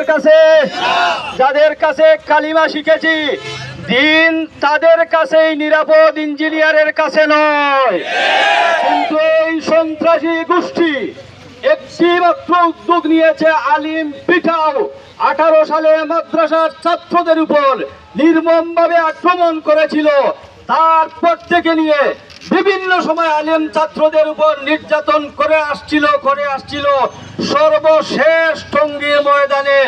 আপনাদের কাছে, যাদের কাছে কালিমা শিখেছি, দিন তাদের কাছেই নিরাপদ ইঞ্জিনিয়ারের কাছে নয়। কিন্তু এই সন্ত্রাসী গোষ্ঠী একটি মাত্র উদ্যোগ নিয়েছে আলিম পিঠাও। আঠারো সালে মাদ্রাসার ছাত্রদের উপর নির্মমভাবে আক্রমণ করেছিল। তারপর থেকে নিয়ে বিভিন্ন সময় আলেম ছাত্রদের উপর নির্যাতন করে আসছিল করে আসছিল। সর্বশেষ টঙ্গীর ময়দানে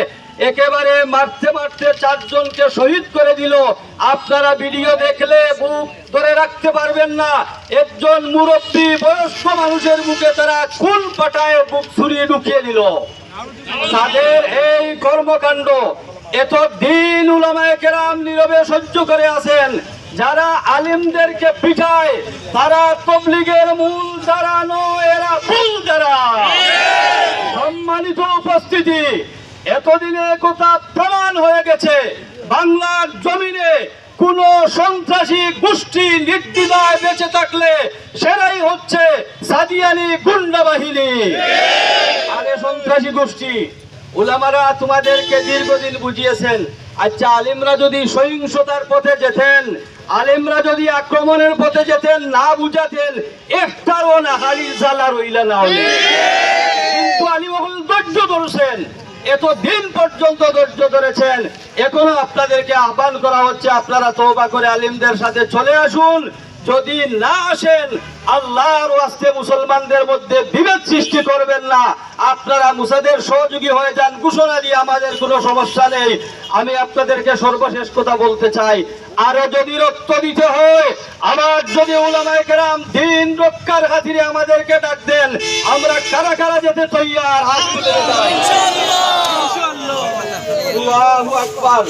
একেবারে মারতে মারতে চারজনকে শহীদ করে দিল। আপনারা ভিডিও দেখলে বুক ধরে রাখতে পারবেন না। একজন মুরব্বী, বয়স্ক মানুষের মুখে তারা খুন পাটায় বুক ছুরিয়ে ঢুকিয়ে দিল। তাদের এই কর্মকাণ্ড এত দিন উলামায়ে কেরাম নীরবে সহ্য করে আছেন যারা আলিমদেরকে পিঠায় তারা তবলিগের মূল দাঁড়ানো এরা ভুল দ্বারা সম্মানিত উপস্থিতি, এতদিনে কথা প্রমাণ হয়ে গেছে, বাংলার জমিনে কোন সন্ত্রাসী গোষ্ঠী নির্দিদায় বেঁচে থাকলে সেটাই হচ্ছে সাদিয়ানি গুন্ডা বাহিনী। আরে সন্ত্রাসী গোষ্ঠী উলামারা তোমাদেরকে দীর্ঘদিন বুঝিয়েছেন আচ্ছা আলিমরা যদি সহিংসতার পথে যেতেন আলিমরা যদি আক্রমণের পথে যেতেন, না বুঝাতেন, একটারও না হালি জ্বালা রইলা না। কিন্তু আলিমহল ধৈর্য ধরেছেন এত দিন পর্যন্ত ধৈর্য ধরেছেন, এখনও আপনাদেরকে আহ্বান করা হচ্ছে, আপনারা তওবা করে আলিমদের সাথে চলে আসুন। যদি না আসেন, আল্লাহর ওয়াস্তে মুসলমানদের মধ্যে বিভেদ সৃষ্টি করবেন না। আপনারা মুসাদের সহযোগী হয়ে যান, ঘোষণা দিয়ে আমাদের কোনো সমস্যা নেই। আমি আপনাদেরকে সর্বশেষ কথা বলতে চাই আরও যদি রক্ত দিতে হয় আমার যদি ওলামায় গ্রাম দিন রক্ষার খাতিরে আমাদেরকে ডাক দেন আমরা কারা কারা যেতে তৈয়ার? হাত তুলে আকবার।